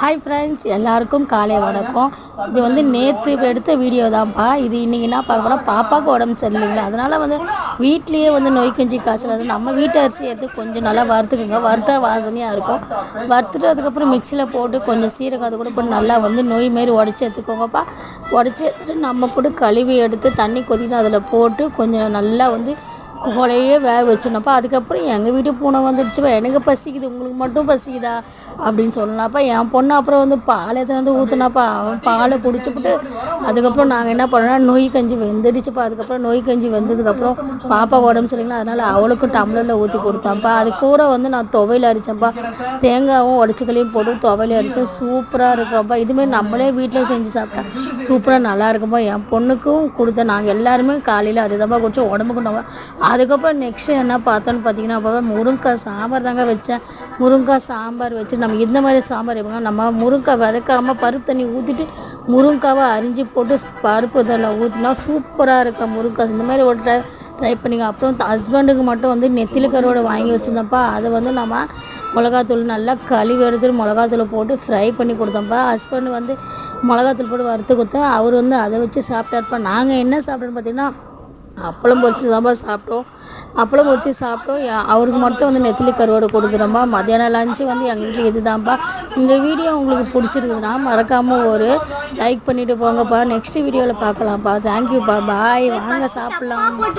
Hi friends எல்லாருக்கும் காலை வணக்கம். இது வந்து நேற்று எடுத்த வீடியோ தான்ப்பா. இது இன்னைக்கு என்ன பார்க்க போனால் பாப்பாவுக்கு உடம்பு சரியில்லைங்களா அதனால் வந்து வீட்லேயே வந்து நோய் கஞ்சி காய்ச்சல் வந்து நம்ம வீட்டு அரிசி எடுத்து கொஞ்சம் நல்லா வறுத்துக்குங்க. வறுத்தா வாசனையாக இருக்கும். வறுத்துட்டு அதுக்கப்புறம் மிக்சியில் போட்டு கொஞ்சம் சீரகம் அது கூட போட்டு நல்லா வந்து நோய் மாரி உடச்சி எடுத்துக்கோங்கப்பா. உடச்சி எடுத்துட்டு நம்ம கூட கழுவி எடுத்து தண்ணி கொதினா அதில் போட்டு கொஞ்சம் நல்லா வந்து குலையே வேக வச்சுனப்பா அதுக்கப்புறம் எங்கள் வீட்டு பூனை வந்துடுச்சுப்பா. எனக்கு பசிக்குது. உங்களுக்கு மட்டும் பசிக்குதா? அப்படின்னு சொன்னாப்பா என் பொண்ணு அப்புறம் வந்து பால் எத்தனை வந்து ஊற்றுனாப்பா அவன் பாலை குடிச்சுப்புட்டு அதுக்கப்புறம் நாங்கள் என்ன பண்ணோம்னா நோய் கஞ்சி வெந்துடுச்சுப்பா. அதுக்கப்புறம் நோய் கஞ்சி வெந்ததுக்கப்புறம் பாப்பா உடம்பு சரிங்களா அதனால் அவளுக்கும் டம்ளரில் ஊற்றி கொடுத்தான்ப்பா. அது கூட வந்து நான் துவையல் அரிச்சேன்ப்பா. தேங்காவும் உடச்சிக்கலையும் போட்டு துவையில் அரித்தேன் சூப்பராக இருக்கும்ப்பா. இதுமாரி நம்மளே வீட்டில் செஞ்சு சாப்பிட்டா சூப்பராக நல்லா இருக்கும்ப்பா. என் பொண்ணுக்கும் கொடுத்தேன். நாங்கள் எல்லாருமே காலையில் அதுதான்ப்பா கொஞ்சம் உடம்புக்கு நம்ம அதுக்கப்புறம் நெக்ஸ்ட் என்ன பார்த்தோன்னு பார்த்தீங்கன்னா அப்போ முருங்கைக்காய் சாம்பார் தாங்க வச்சேன். முருங்கைக்காய் சாம்பார் வச்சு நம்ம இந்த மாதிரி சாம்பார் எப்படின்னா நம்ம முருங்கைக்காய் வதக்காமல் பருப்பு தண்ணி ஊற்றிட்டு முருங்காவை அரிஞ்சு போட்டு பருப்பு இதில் ஊற்றினா சூப்பராக இருக்கும். முருங்கை இந்த மாதிரி ஒரு ட்ரை ட்ரை பண்ணிங்க அப்புறம் ஹஸ்பண்டுக்கு மட்டும் வந்து நெத்திலி கருவோட வாங்கி வச்சுருந்தப்பா அதை வந்து நம்ம மிளகாத்தூள் நல்லா கழுவி எடுத்துட்டு மிளகாத்தூளை போட்டு ஃப்ரை பண்ணி கொடுத்தோம்ப்பா ஹஸ்பண்டு வந்து மிளகாத்தூள் போட்டு வறுத்து கொடுத்தா அவர் வந்து அதை வச்சு சாப்பிட்டாருப்பா. நாங்கள் என்ன சாப்பிட்டோன்னு பார்த்தீங்கன்னா அப்பளம் பொரிச்சு தான்ப்பா சாப்பிட்டோம். அப்பளம் பொரிச்சு சாப்பிட்டோம். யா- அவருக்கு மட்டும் வந்து நெத்திலி கருவோடு கொடுக்குறோம்ப்பா மத்தியானம் லஞ்சு வந்து எங்கள் வீட்டில் இதுதான்ப்பா. இந்த வீடியோ உங்களுக்கு பிடிச்சிருக்குதுன்னா மறக்காமல் ஒரு லைக் பண்ணிவிட்டு போங்கப்பா. நெக்ஸ்ட் வீடியோவில் பார்க்கலாம்ப்பா. தேங்க்யூப்பா பாய் வாங்க சாப்பிட்லாம்.